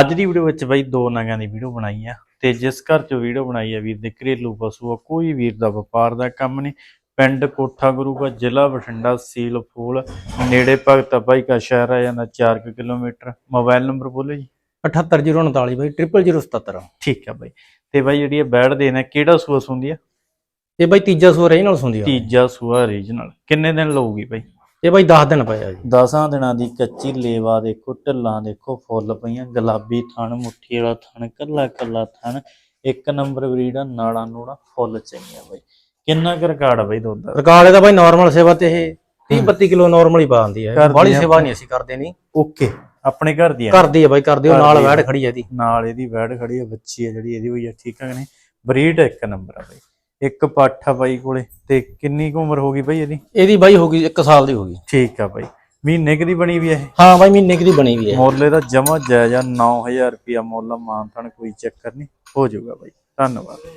ਅੱਜ ਦੀ ਵੀਡੀਓ ਵਿੱਚ ਬਾਈ ਦੋ ਨਗਾਂ ਦੀ ਵੀਡੀਓ ਬਣਾਈ ਆ ਤੇ ਜਿਸ ਘਰ ਚੋਂ ਵੀਡੀਓ ਬਣਾਈ ਆ ਵੀਰ ਦੇ ਘਰੇਲੂ ਪਸ਼ੂ ਆ ਕੋਈ ਵੀਰ ਦਾ ਵਪਾਰ ਦਾ ਕੰਮ ਨਹੀਂ। ਪਿੰਡ ਕੋਠਾ ਗੁਰੂਗਾ ਜ਼ਿਲ੍ਹਾ ਬਠਿੰਡਾ ਸੀਲ ਫੂਲ ਨੇੜੇ ਭਗਤਾ ਭਾਈ ਕਾ ਸ਼ਹਿਰ ਆ ਜਾਂਦਾ 4 ਕਿਲੋਮੀਟਰ। ਮੋਬਾਈਲ ਨੰਬਰ ਬੋਲੋ ਜੀ। 78039 ਬਾਈ 0077 ਠੀਕ ਆ ਬਾਈ। ਤੇ ਬਾਈ ਜਿਹੜੀ ਇਹ ਬੈੜ ਦੇਣਾ ਕਿਹੜਾ ਸੂਆ ਸੁੰਦੀ ਆ? ਇਹ ਬਾਈ ਤੀਜਾ ਸੂਆ ਰਹੀ ਨਾਲ ਸੁੰਦੀ ਆ। ਤੀਜਾ ਸੂਆ ਰੀਜਨਲ ਕਿੰਨੇ ਦਿਨ ਲਊਗੀ ਬਾਈ? ਇਹ ਬਾਈ 10 ਦਿਨ ਪਏ ਆ ਜੀ। 10 ਦਿਨਾਂ ਦੀ ਕੱਚੀ ਲੇਵਾ ਦੇਖੋ ਢੱਲਾਂ ਦੇਖੋ ਫੁੱਲ ਪਈਆਂ ਗੁਲਾਬੀ ਥਣ ਮੁੱਠੀ ਵਾਲਾ ਥਣ ਕੱਲਾ ਕੱਲਾ ਥਣ ਇੱਕ ਨੰਬਰ ਬਰੀਡ ਆ ਨਾੜਾ ਨੂੜਾ ਫੁੱਲ ਚੰਗੀਆਂ ਬਾਈ। ਕਿੰਨਾ ਕੁ ਰਿਕਾਰਡ ਆ ਬਾਈ ਦੁੱਧ ਦਾ? ਰਿਕਾਰਡ ਇਹਦਾ ਬਾਈ ਨਾਰਮਲ ਸੇਵਾ ਤੇ ਇਹ 30 32 ਕਿਲੋ ਨਾਰਮਲ ਹੀ ਪਾਉਂਦੀ ਹੈ ਕਰਦੀ ਬਾਹਲੀ ਆ। ਸੇਵਾ ਨਹੀਂ ਅਸੀਂ ਕਰਦੇ ਨਹੀਂ। ਓਕੇ ਆਪਣੇ ਘਰ ਦੀ ਆ ਕਰਦੀ ਹੈ ਬਾਈ ਕਰਦੀ ਉਹ ਨਾਲ। ਵੈੜ ਖੜੀ ਹੈ ਇਹਦੀ। ਨਾਲ ਇਹਦੀ ਵੈੜ ਖੜੀ ਆ ਬੱਚੀ ਆ ਜਿਹੜੀ ਇਹਦੀ ਹੋਈ ਆ ਠੀਕ ਆ ਕਿ ਨਹੀਂ? ਬਰੀਡ ਇੱਕ ਨੰਬਰ ਆ ਬਾਈ। ਇੱਕ ਪੱਠ ਆ ਬਾਈ ਕੋਲੇ ਤੇ ਕਿੰਨੀ ਕੁ ਉਮਰ ਹੋ ਗਈ ਬਾਈ ਇਹਦੀ? ਇਹਦੀ ਬਾਈ ਹੋ ਗਈ 1 ਸਾਲ ਦੀ ਹੋ ਗਈ। ਠੀਕ ਆ ਬਾਈ। ਮਹੀਨੇ ਕੁ ਦੀ ਬਣੀ ਵੀ ਇਹ? ਹਾਂ ਬਾਈ ਮਹੀਨੇ ਕੁ ਦੀ ਬਣੀ ਵੀ ਹੈ ਮੁੱਲ ਇਹਦਾ ਜਮਾ ਜਾਇਜ਼ਾ 9000 ਰੁਪਿਆ ਮੁੱਲ ਮਾਨਤਾਨ ਕੋਈ ਚੱਕਰ ਨਹੀਂ ਹੋ ਜਾਊਗਾ ਬਾਈ। ਧੰਨਵਾਦ।